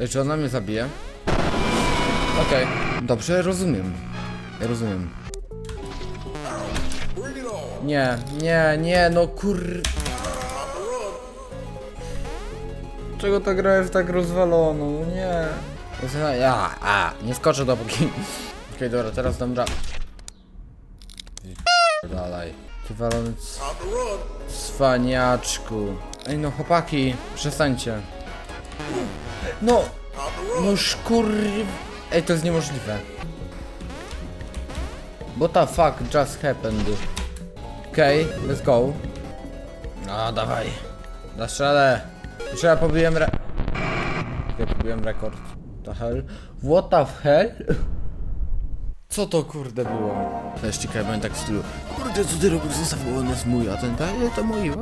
Ej, Czy ona mnie zabije? Okej, dobrze, rozumiem. Rozumiem. Nie, nie, nie, no kur... Czego ta gra jest tak rozwaloną? No Nie. Ja, a, nie skoczę dopóki... Okej, dobra, teraz dam ra... Dalej. Ty walony c- cwaniaczku. Ej no chłopaki, przestańcie. No, no szkur... Ej, to jest niemożliwe. What the fuck just happened? Okej, okay, let's go. No, dawaj. Dasz radę. Czy ja pobiłem re... Ja pobiłem rekord. The hell? What the hell? Co to kurde było? Też ciekawe, tak w stylu Kurde, co ty robisz? Zostaw go, on jest mój, a ten to mój.